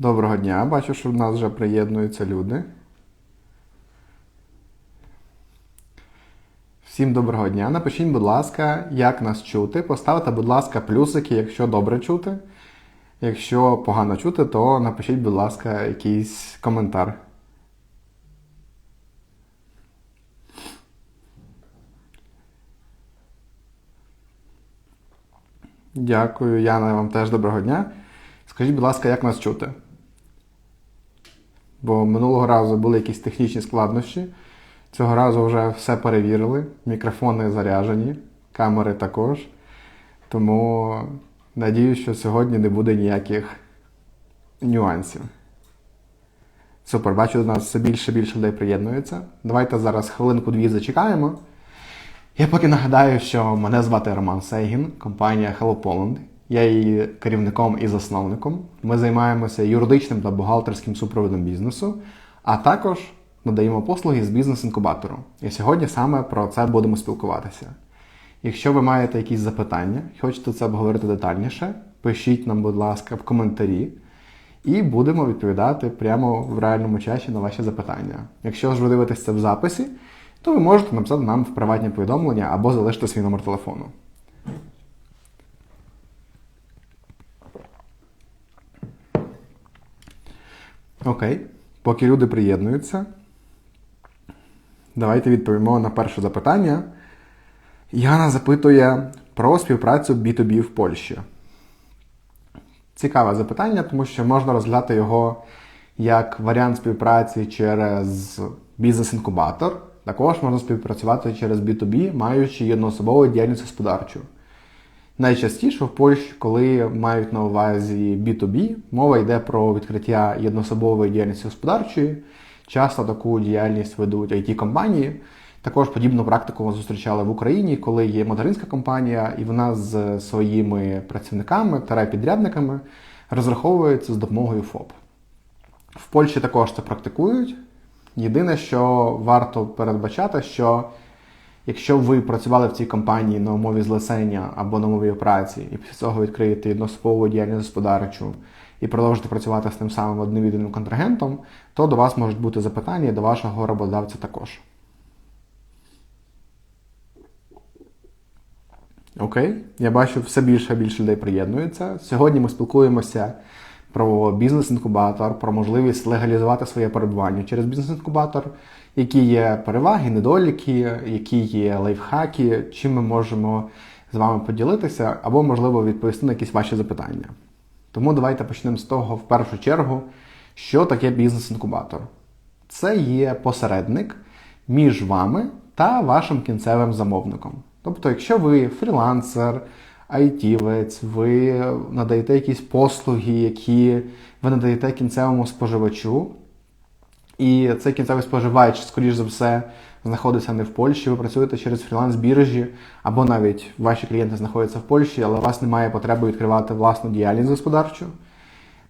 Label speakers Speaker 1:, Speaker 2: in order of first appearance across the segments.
Speaker 1: Доброго дня. Бачу, що в нас вже приєднуються люди. Всім доброго дня. Напишіть, будь ласка, як нас чути. Поставте, будь ласка, плюсики, якщо добре чути. Якщо погано чути, то напишіть, будь ласка, якийсь коментар. Дякую, Яна, вам теж доброго дня. Скажіть, будь ласка, як нас чути? Бо минулого разу були якісь технічні складнощі. Цього разу вже все перевірили. Мікрофони заряжені, камери також. Тому надіюсь, що сьогодні не буде ніяких нюансів. Супер, бачу, до нас все більше і більше людей приєднується. Давайте зараз хвилинку-дві зачекаємо. Я поки нагадаю, що мене звати Роман Сейгін, компанія Hello Poland. Я її керівником і засновником. Ми займаємося юридичним та бухгалтерським супроводом бізнесу, а також надаємо послуги з бізнес-інкубатору. І сьогодні саме про це будемо спілкуватися. Якщо ви маєте якісь запитання, хочете це обговорити детальніше, пишіть нам, будь ласка, в коментарі, і будемо відповідати прямо в реальному часі на ваші запитання. Якщо ж ви дивитесь це в записі, то ви можете написати нам в приватні повідомлення або залишити свій номер телефону. Окей, поки люди приєднуються, давайте відповімо на перше запитання. Яна запитує про співпрацю B2B в Польщі. Цікаве запитання, тому що можна розглядати його як варіант співпраці через бізнес-інкубатор. Також можна співпрацювати через B2B, маючи одноособову діяльність господарчу. Найчастіше в Польщі, коли мають на увазі B2B, мова йде про відкриття одноособової діяльності господарчої. Часто таку діяльність ведуть IT-компанії. Також подібну практику ми зустрічали в Україні, коли є материнська компанія, і вона з своїми працівниками та підрядниками розраховується з допомогою ФОП. В Польщі також це практикують. Єдине, що варто передбачати, що якщо ви працювали в цій компанії на умові злесення або на умові праці, і після цього відкриєте одноособову діяльність господарчу і продовжите працювати з тим самим одним єдиним контрагентом, то до вас можуть бути запитання до вашого роботодавця також. Окей, я бачу, все більше і більше людей приєднується. Сьогодні ми спілкуємося про бізнес-інкубатор, про можливість легалізувати своє перебування через бізнес-інкубатор, які є переваги, недоліки, які є лайфхаки, чим ми можемо з вами поділитися, або, можливо, відповісти на якісь ваші запитання. Тому давайте почнемо з того, в першу чергу, що таке бізнес-інкубатор. Це є посередник між вами та вашим кінцевим замовником. Тобто, якщо ви фрілансер, айтівець, ви надаєте якісь послуги, які ви надаєте кінцевому споживачу, і цей кінцевий споживач, скоріш за все, знаходиться не в Польщі, ви працюєте через фріланс-біржі, або навіть ваші клієнти знаходяться в Польщі, але у вас немає потреби відкривати власну діяльність господарчу,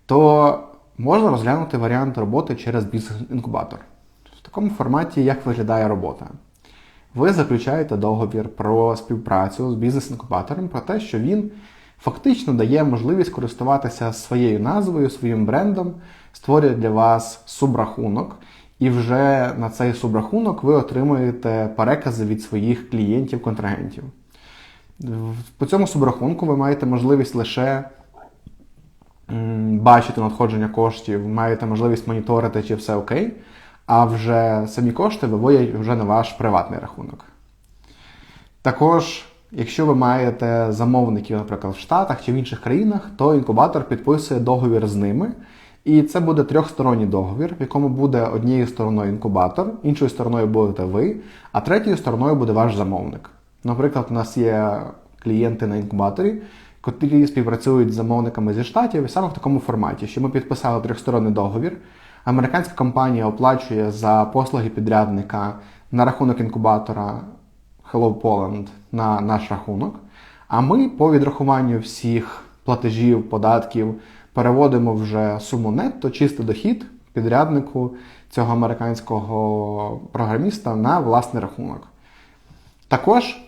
Speaker 1: то можна розглянути варіант роботи через бізнес-інкубатор. В такому форматі, як виглядає робота. Ви заключаєте договір про співпрацю з бізнес-інкубатором про те, що він фактично дає можливість користуватися своєю назвою, своїм брендом, створює для вас субрахунок, і вже на цей субрахунок ви отримуєте перекази від своїх клієнтів-контрагентів. По цьому субрахунку ви маєте можливість лише бачити надходження коштів, маєте можливість моніторити, чи все окей а вже самі кошти виводять вже на ваш приватний рахунок. Також, якщо ви маєте замовників, наприклад, в Штатах чи в інших країнах, то інкубатор підписує договір з ними. І це буде трьохсторонній договір, в якому буде однією стороною інкубатор, іншою стороною будете ви, а третьою стороною буде ваш замовник. Наприклад, у нас є клієнти на інкубаторі, котрі співпрацюють з замовниками зі штатів, і саме в такому форматі, що ми підписали трьохсторонний договір. Американська компанія оплачує за послуги підрядника на рахунок інкубатора Hello Poland на наш рахунок. А ми по відрахуванню всіх платежів, податків переводимо вже суму нетто, чистий дохід підряднику цього американського програміста на власний рахунок. Також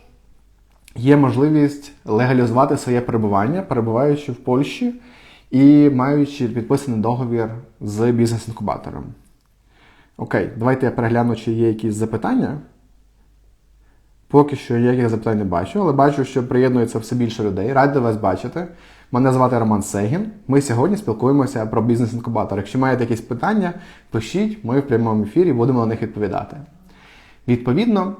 Speaker 1: є можливість легалізувати своє перебування, перебуваючи в Польщі і маючи підписаний договір з бізнес-інкубатором. Окей, давайте я перегляну, чи є якісь запитання. Поки що ніяких запитань не бачу, але бачу, що приєднується все більше людей. Радий вас бачити. Мене звати Роман Сегін. Ми сьогодні спілкуємося про бізнес-інкубатор. Якщо маєте якісь питання, пишіть, ми в прямому ефірі будемо на них відповідати. Відповідно,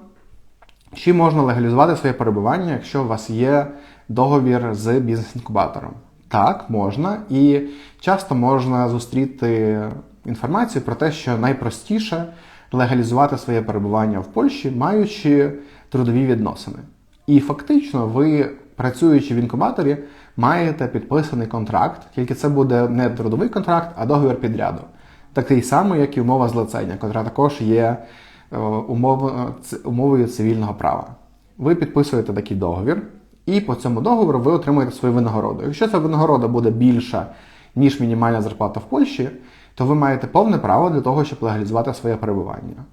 Speaker 1: чи можна легалізувати своє перебування, якщо у вас є договір з бізнес-інкубатором? Так, можна, і часто можна зустріти інформацію про те, що найпростіше легалізувати своє перебування в Польщі, маючи трудові відносини. І фактично, ви, працюючи в інкубаторі, маєте підписаний контракт, тільки це буде не трудовий контракт, а договір підряду. Такий самий, як і умова злицення, котра також є е, умовою цивільного права. Ви підписуєте такий договір, і по цьому договору ви отримуєте свою винагороду. Якщо ця винагорода буде більша, ніж мінімальна зарплата в Польщі, то ви маєте повне право для того, щоб легалізувати своє перебування.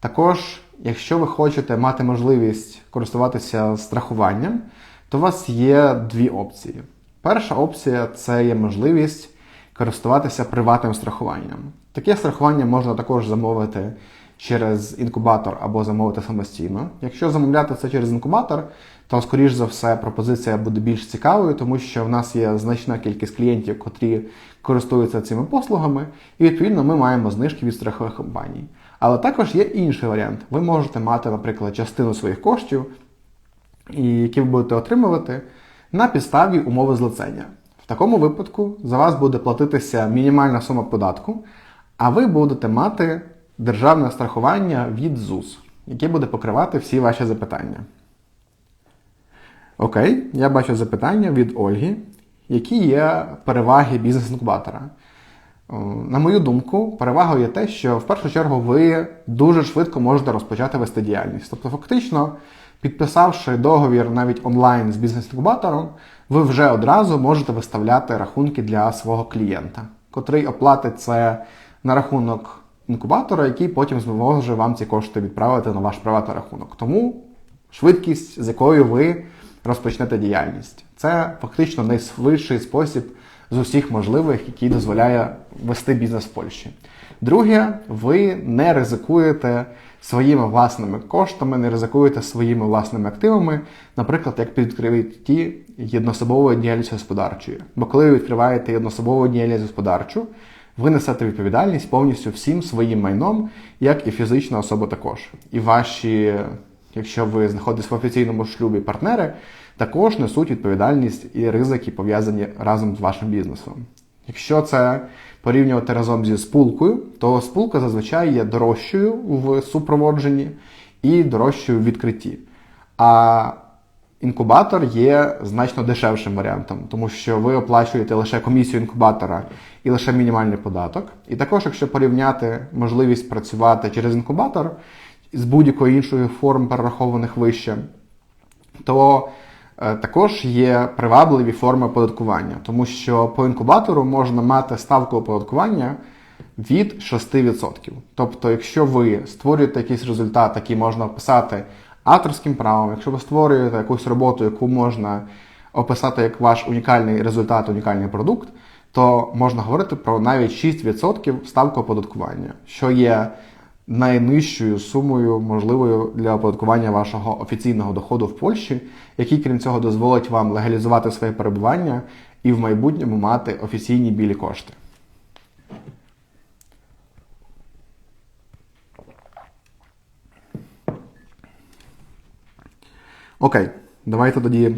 Speaker 1: Також, якщо ви хочете мати можливість користуватися страхуванням, то у вас є дві опції. Перша опція це є можливість користуватися приватним страхуванням. Таке страхування можна також замовити через інкубатор або замовити самостійно. Якщо замовляти це через інкубатор, то, скоріш за все, пропозиція буде більш цікавою, тому що в нас є значна кількість клієнтів, котрі користуються цими послугами, і відповідно ми маємо знижки від страхових компаній. Але також є інший варіант. Ви можете мати, наприклад, частину своїх коштів, які ви будете отримувати на підставі умови злицення. В такому випадку за вас буде платитися мінімальна сума податку, а ви будете мати державне страхування від ЗУС, яке буде покривати всі ваші запитання. Окей, я бачу запитання від Ольги, які є переваги бізнес-інкубатора. На мою думку, перевагою є те, що в першу чергу ви дуже швидко можете розпочати вести діяльність. Тобто, фактично, підписавши договір навіть онлайн з бізнес-інкубатором, ви вже одразу можете виставляти рахунки для свого клієнта, котрий оплатить це на рахунок інкубатора, який потім зможе вам ці кошти відправити на ваш приватний рахунок. Тому швидкість, з якою ви розпочнете діяльність, це фактично найшвидший спосіб з усіх можливих, який дозволяє вести бізнес в Польщі. Друге, ви не ризикуєте своїми власними коштами, не ризикуєте своїми власними активами, наприклад, як під відкритті єднособової діяльності господарчої. Бо коли ви відкриваєте єднособову діяльність господарчу, ви несете відповідальність повністю всім своїм майном, як і фізична особа також. І ваші, якщо ви знаходитесь в офіційному шлюбі партнери, також несуть відповідальність і ризики пов'язані разом з вашим бізнесом. Якщо це порівнювати разом зі спулкою, то спулка зазвичай є дорожчою в супроводженні і дорожчою в відкритті. А інкубатор є значно дешевшим варіантом, тому що ви оплачуєте лише комісію інкубатора і лише мінімальний податок. І також, якщо порівняти можливість працювати через інкубатор з будь-якою іншою форм перерахованих вище, то Е, також є привабливі форми оподаткування, тому що по інкубатору можна мати ставку оподаткування від 6%. Тобто, якщо ви створюєте якийсь результат, який можна описати авторським правом, якщо ви створюєте якусь роботу, яку можна описати як ваш унікальний результат, унікальний продукт, то можна говорити про навіть 6% ставку оподаткування, що є найнижчою сумою можливою для оподаткування вашого офіційного доходу в Польщі, який, крім цього, дозволить вам легалізувати своє перебування і в майбутньому мати офіційні білі кошти. Окей, давайте тоді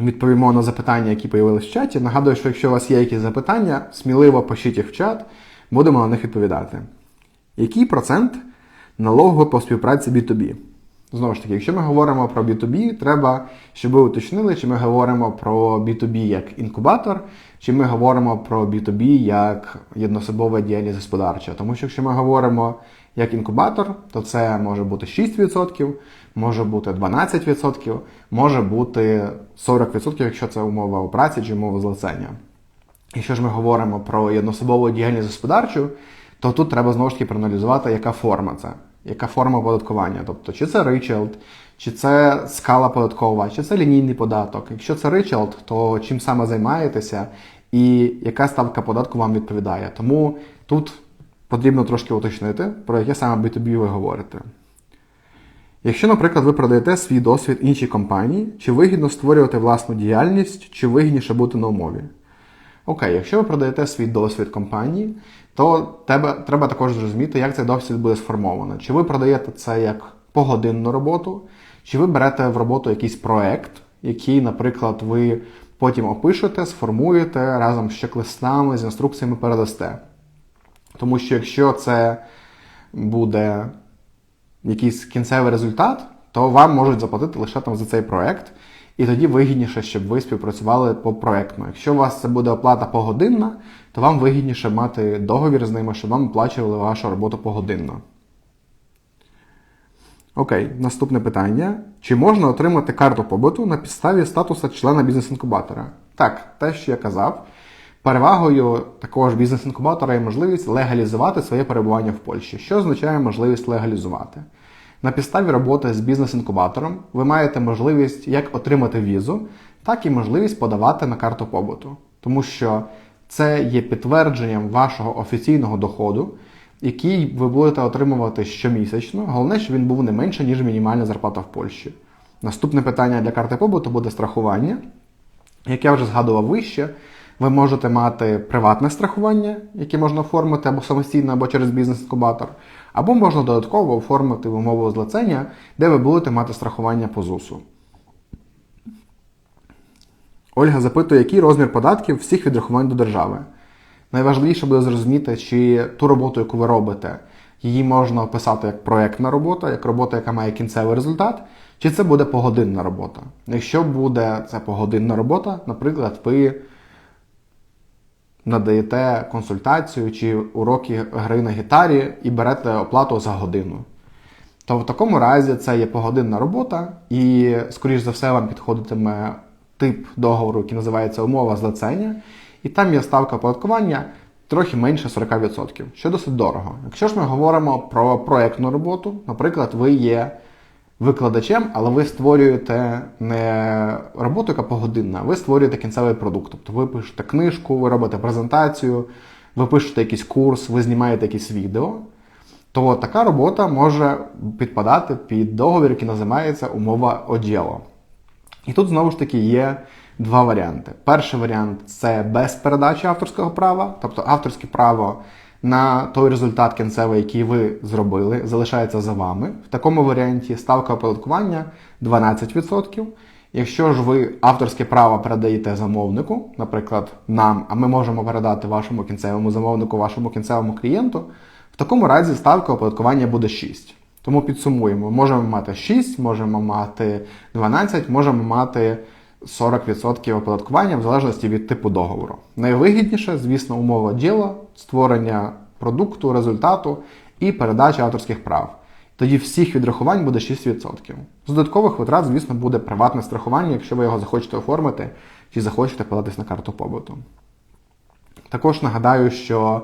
Speaker 1: відповімо на запитання, які з'явилися в чаті. Нагадую, що якщо у вас є якісь запитання, сміливо пишіть їх в чат, будемо на них відповідати. Який процент налогу по співпраці B2B? Знову ж таки, якщо ми говоримо про B2B, треба, щоб ви уточнили, чи ми говоримо про B2B як інкубатор, чи ми говоримо про B2B як єднособова діяльність господарча. Тому що якщо ми говоримо як інкубатор, то це може бути 6%, може бути 12%, може бути 40%, якщо це умова у праці чи умова злицення. Якщо ж ми говоримо про єднособову діяльність господарчу, то тут треба знову ж таки проаналізувати, яка форма це, яка форма оподаткування. Тобто, чи це ричелд, чи це скала податкова, чи це лінійний податок. Якщо це ричелд, то чим саме займаєтеся і яка ставка податку вам відповідає. Тому тут потрібно трошки уточнити, про яке саме B2B ви говорите. Якщо, наприклад, ви продаєте свій досвід іншій компанії, чи вигідно створювати власну діяльність, чи вигідніше бути на умові? Окей, якщо ви продаєте свій досвід компанії, то тебе, треба також зрозуміти, як цей досвід буде сформовано. Чи ви продаєте це як погодинну роботу, чи ви берете в роботу якийсь проект, який, наприклад, ви потім опишете, сформуєте разом з чек-листами, з інструкціями передасте. Тому що якщо це буде якийсь кінцевий результат, то вам можуть заплатити лише там за цей проект, і тоді вигідніше, щоб ви співпрацювали по проекту. Якщо у вас це буде оплата погодинна, то вам вигідніше мати договір з ними, щоб вам оплачували вашу роботу погодинно. Окей, наступне питання. Чи можна отримати карту побуту на підставі статусу члена бізнес-інкубатора? Так, те, що я казав. Перевагою такого ж бізнес-інкубатора є можливість легалізувати своє перебування в Польщі. Що означає можливість легалізувати? На підставі роботи з бізнес-інкубатором ви маєте можливість як отримати візу, так і можливість подавати на карту побуту. Тому що це є підтвердженням вашого офіційного доходу, який ви будете отримувати щомісячно. Головне, щоб він був не менше, ніж мінімальна зарплата в Польщі. Наступне питання для карти побуту буде страхування. Як я вже згадував вище, ви можете мати приватне страхування, яке можна оформити або самостійно, або через бізнес-інкубатор, або можна додатково оформити умову злицення, де ви будете мати страхування по ЗУСу. Ольга запитує, який розмір податків всіх відрахувань до держави. Найважливіше буде зрозуміти, чи ту роботу, яку ви робите, її можна описати як проєктна робота, як робота, яка має кінцевий результат, чи це буде погодинна робота. Якщо буде це погодинна робота, наприклад, ви надаєте консультацію чи уроки гри на гітарі і берете оплату за годину. То в такому разі це є погодинна робота, і, скоріш за все, вам підходитиме тип договору, який називається умова злицення, і там є ставка оподаткування трохи менше 40%, що досить дорого. Якщо ж ми говоримо про проєктну роботу, наприклад, ви є викладачем, але ви створюєте не роботу, яка погодинна, а ви створюєте кінцевий продукт. Тобто ви пишете книжку, ви робите презентацію, ви пишете якийсь курс, ви знімаєте якісь відео, то така робота може підпадати під договір, який називається умова оділо. І тут знову ж таки є два варіанти. Перший варіант це без передачі авторського права, тобто авторське право на той результат кінцевий, який ви зробили, залишається за вами. В такому варіанті ставка оподаткування 12%. Якщо ж ви авторське право передаєте замовнику, наприклад, нам, а ми можемо передати вашому кінцевому замовнику, вашому кінцевому клієнту, в такому разі ставка оподаткування буде 6. Тому підсумуємо, можемо мати 6, можемо мати 12, можемо мати 40% оподаткування в залежності від типу договору. Найвигідніше, звісно, умова діла, створення продукту, результату і передача авторських прав. Тоді всіх відрахувань буде 6%. З додаткових витрат, звісно, буде приватне страхування, якщо ви його захочете оформити чи захочете податись на карту побуту. Також нагадаю, що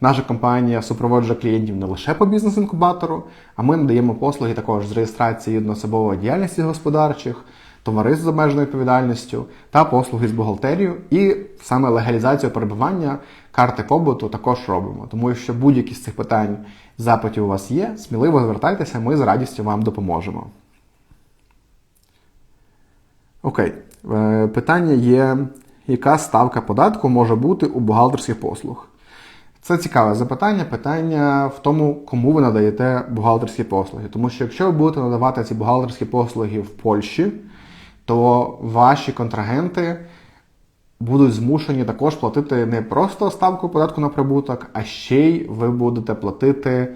Speaker 1: наша компанія супроводжує клієнтів не лише по бізнес-інкубатору, а ми надаємо послуги також з реєстрації одноособової діяльності господарчих товариств з обмеженою відповідальністю та послуги з бухгалтерією, і саме легалізацію перебування карти побуту також робимо. Тому що будь-які з цих питань запитів у вас є, сміливо звертайтеся, ми з радістю вам допоможемо. Окей, е, питання є, яка ставка податку може бути у бухгалтерських послуг? Це цікаве запитання, питання в тому, кому ви надаєте бухгалтерські послуги. Тому що якщо ви будете надавати ці бухгалтерські послуги в Польщі, то ваші контрагенти будуть змушені також платити не просто ставку податку на прибуток, а ще й ви будете платити,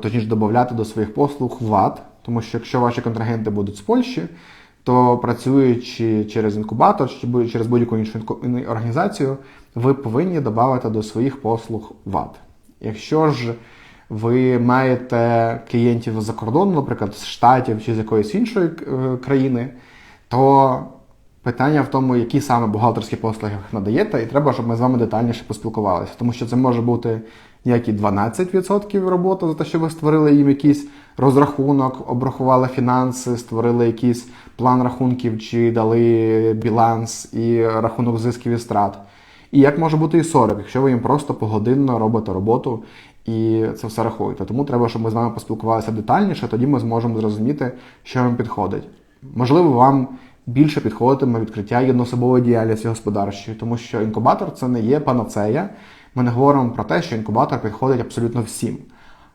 Speaker 1: точніше додати до своїх послуг ВАТ. Тому що якщо ваші контрагенти будуть з Польщі, то працюючи через інкубатор чи через будь-яку іншу організацію, ви повинні додати до своїх послуг ВАТ. Якщо ж ви маєте клієнтів за кордону, наприклад, з Штатів чи з якоїсь іншої е, країни, то питання в тому, які саме бухгалтерські послуги ви надаєте, і треба, щоб ми з вами детальніше поспілкувалися. Тому що це може бути ніякі 12% роботи за те, що ви створили їм якийсь розрахунок, обрахували фінанси, створили якийсь план рахунків, чи дали біланс і рахунок зисків і страт. І як може бути і 40, якщо ви їм просто погодинно робите роботу і це все рахуєте. Тому треба, щоб ми з вами поспілкувалися детальніше, тоді ми зможемо зрозуміти, що вам підходить. Можливо, вам більше підходитиме відкриття єднособової діяльності господарчої, тому що інкубатор це не є панацея. Ми не говоримо про те, що інкубатор підходить абсолютно всім.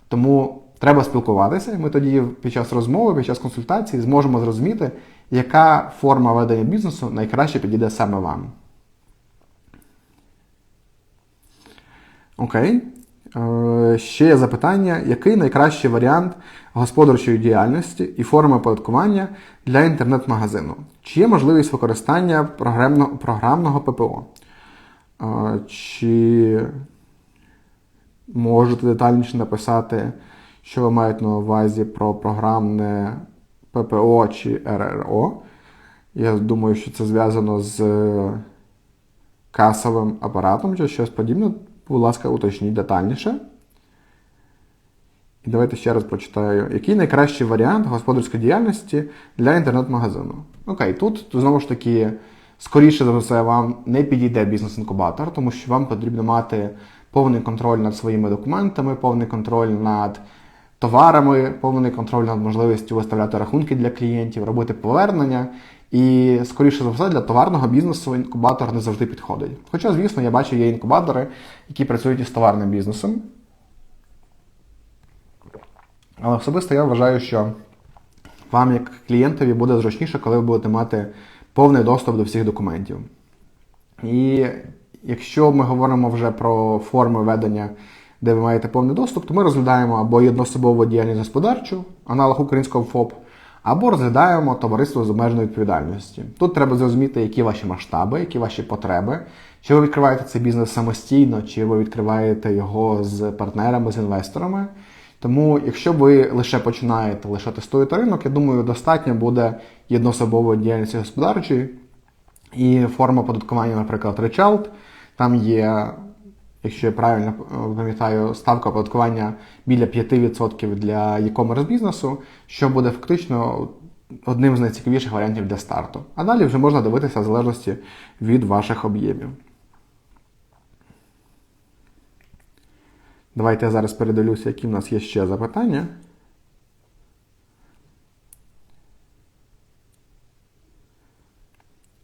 Speaker 1: Тому треба спілкуватися, і ми тоді під час розмови, під час консультації зможемо зрозуміти, яка форма ведення бізнесу найкраще підійде саме вам. Окей. Е, ще є запитання, який найкращий варіант господарчої діяльності і форми оподаткування для інтернет-магазину? Чи є можливість використання програмного, програмного ППО? Е, чи можете детальніше написати, що ви маєте на увазі про програмне ППО чи РРО? Я думаю, що це зв'язано з касовим апаратом чи щось подібне. Будь ласка, уточніть детальніше. І давайте ще раз прочитаю, який найкращий варіант господарської діяльності для інтернет-магазину. Окей, тут знову ж таки, скоріше за все, вам не підійде бізнес-інкубатор, тому що вам потрібно мати повний контроль над своїми документами, повний контроль над товарами, повний контроль над можливістю виставляти рахунки для клієнтів, робити повернення. І, скоріше за все, для товарного бізнесу інкубатор не завжди підходить. Хоча, звісно, я бачу, є інкубатори, які працюють із товарним бізнесом. Але особисто я вважаю, що вам, як клієнтові, буде зручніше, коли ви будете мати повний доступ до всіх документів. І якщо ми говоримо вже про форми ведення, де ви маєте повний доступ, то ми розглядаємо або єднособову діяльність господарчу, аналог українського ФОП або розглядаємо товариство з обмеженою відповідальністю. Тут треба зрозуміти, які ваші масштаби, які ваші потреби. Чи ви відкриваєте цей бізнес самостійно, чи ви відкриваєте його з партнерами, з інвесторами. Тому, якщо ви лише починаєте, лише тестуєте ринок, я думаю, достатньо буде єднособової діяльності господарчої і форма податкування, наприклад, речалт. Там є якщо я правильно е, пам'ятаю, ставка оподаткування біля 5% для e-commerce бізнесу, що буде фактично одним з найцікавіших варіантів для старту. А далі вже можна дивитися в залежності від ваших об'ємів. Давайте я зараз передивлюся, які в нас є ще запитання.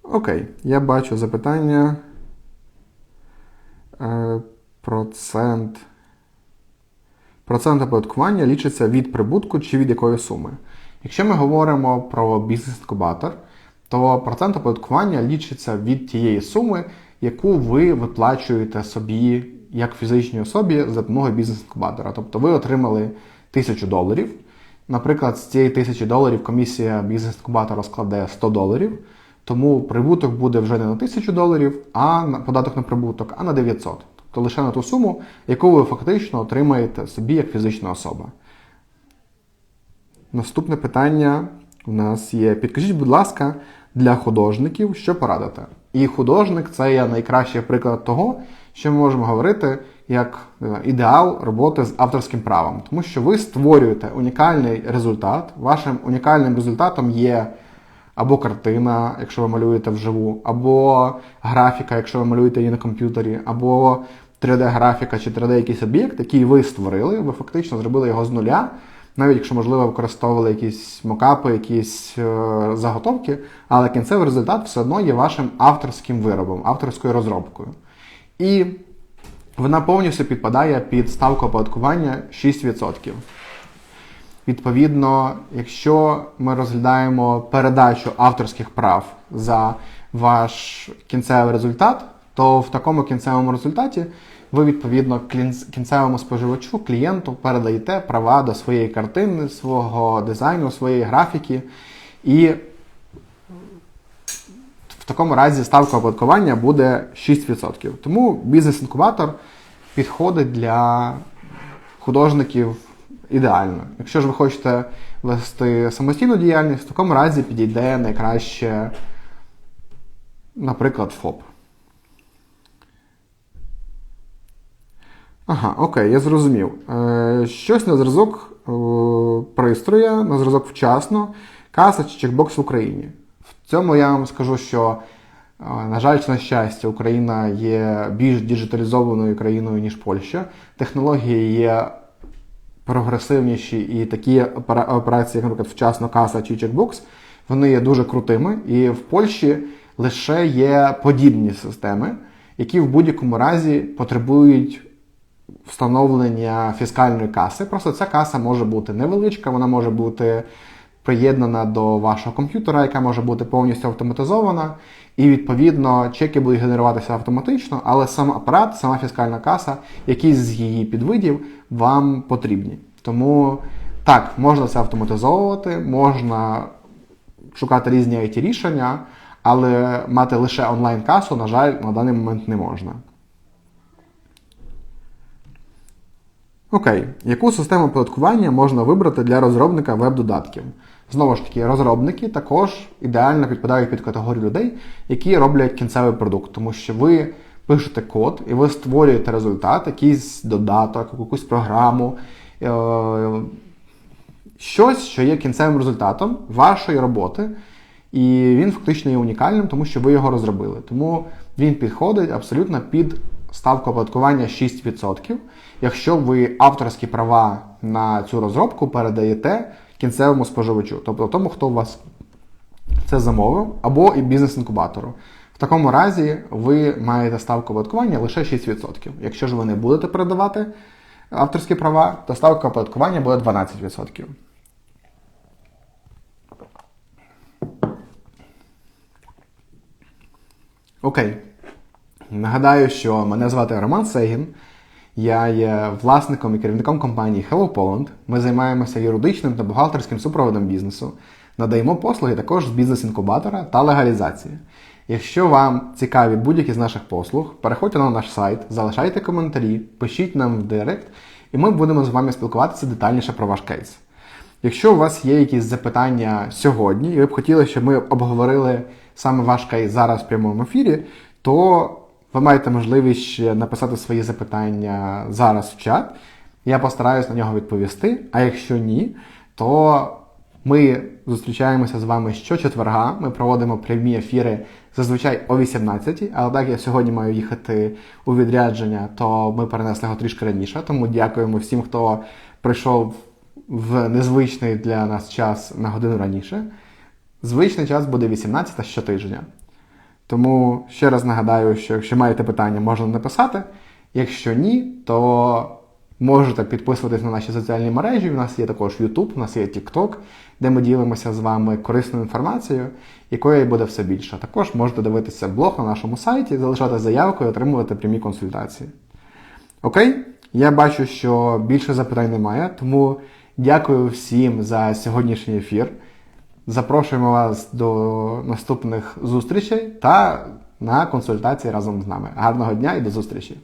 Speaker 1: Окей, я бачу запитання. Е, процент процент оподаткування лічиться від прибутку чи від якої суми. Якщо ми говоримо про бізнес-інкубатор, то процент оподаткування лічиться від тієї суми, яку ви виплачуєте собі як фізичній особі за допомогою бізнес-інкубатора. Тобто ви отримали тисячу доларів. Наприклад, з цієї тисячі доларів комісія бізнес-інкубатора складе 100 доларів. Тому прибуток буде вже не на 1000 доларів, а на податок на прибуток, а на 900. Тобто лише на ту суму, яку ви фактично отримаєте собі як фізична особа. Наступне питання у нас є: підкажіть, будь ласка, для художників, що порадити. І художник це є найкращий приклад того, що ми можемо говорити як ідеал роботи з авторським правом. Тому що ви створюєте унікальний результат. Вашим унікальним результатом є або картина, якщо ви малюєте вживу, або графіка, якщо ви малюєте її на комп'ютері, або 3D-графіка чи 3D якийсь об'єкт, який ви створили, ви фактично зробили його з нуля. Навіть якщо, можливо, використовували якісь мокапи, якісь е, заготовки, але кінцевий результат все одно є вашим авторським виробом, авторською розробкою. І вона повністю підпадає під ставку оподаткування 6%. Відповідно, якщо ми розглядаємо передачу авторських прав за ваш кінцевий результат, то в такому кінцевому результаті ви, відповідно, кінцевому споживачу, клієнту передаєте права до своєї картини, свого дизайну, своєї графіки. І в такому разі ставка оподаткування буде 6%. Тому бізнес-інкубатор підходить для художників ідеально. Якщо ж ви хочете вести самостійну діяльність, в такому разі підійде найкраще, наприклад, ФОП. Ага, окей, я зрозумів. Е, щось на зразок е, пристроя, на зразок вчасно, каса чи чекбокс в Україні. В цьому я вам скажу, що, е, на жаль, чи на щастя, Україна є більш діджиталізованою країною, ніж Польща. Технології є прогресивніші і такі операції, як, наприклад, вчасно каса чи чекбокс, вони є дуже крутими. І в Польщі лише є подібні системи, які в будь-якому разі потребують встановлення фіскальної каси. Просто ця каса може бути невеличка, вона може бути приєднана до вашого комп'ютера, яка може бути повністю автоматизована. І відповідно чеки будуть генеруватися автоматично, але сам апарат, сама фіскальна каса, якісь з її підвидів вам потрібні. Тому так, можна це автоматизовувати, можна шукати різні it рішення, але мати лише онлайн-касу, на жаль, на даний момент не можна. Окей, яку систему оподаткування можна вибрати для розробника веб-додатків? Знову ж таки, розробники також ідеально підпадають під категорію людей, які роблять кінцевий продукт, тому що ви пишете код і ви створюєте результат, якийсь додаток, якусь програму, е- щось, що є кінцевим результатом вашої роботи, і він фактично є унікальним, тому що ви його розробили. Тому він підходить абсолютно під ставку оподаткування 6%, якщо ви авторські права на цю розробку передаєте кінцевому споживачу, тобто тому, хто у вас це замовив, або і бізнес-інкубатору. В такому разі ви маєте ставку оподаткування лише 6%. Якщо ж ви не будете передавати авторські права, то ставка оподаткування буде 12%. Окей. Нагадаю, що мене звати Роман Сегін. Я є власником і керівником компанії Hello Poland. Ми займаємося юридичним та бухгалтерським супроводом бізнесу, надаємо послуги також з бізнес-інкубатора та легалізації. Якщо вам цікаві будь-які з наших послуг, переходьте на наш сайт, залишайте коментарі, пишіть нам в директ, і ми будемо з вами спілкуватися детальніше про ваш кейс. Якщо у вас є якісь запитання сьогодні, і ви б хотіли, щоб ми обговорили саме ваш кейс зараз в прямому ефірі, то ви маєте можливість написати свої запитання зараз в чат. Я постараюсь на нього відповісти. А якщо ні, то ми зустрічаємося з вами щочетверга. Ми проводимо прямі ефіри зазвичай о 18-й, але так я сьогодні маю їхати у відрядження, то ми перенесли його трішки раніше. Тому дякуємо всім, хто прийшов в незвичний для нас час на годину раніше. Звичний час буде 18 щотижня. Тому ще раз нагадаю, що якщо маєте питання, можна написати. Якщо ні, то можете підписуватись на наші соціальні мережі. У нас є також YouTube, у нас є TikTok, де ми ділимося з вами корисною інформацією, якої буде все більше. Також можете дивитися блог на нашому сайті, залишати заявку і отримувати прямі консультації. Окей? Я бачу, що більше запитань немає, тому дякую всім за сьогоднішній ефір. Запрошуємо вас до наступних зустрічей та на консультації разом з нами. Гарного дня і до зустрічі!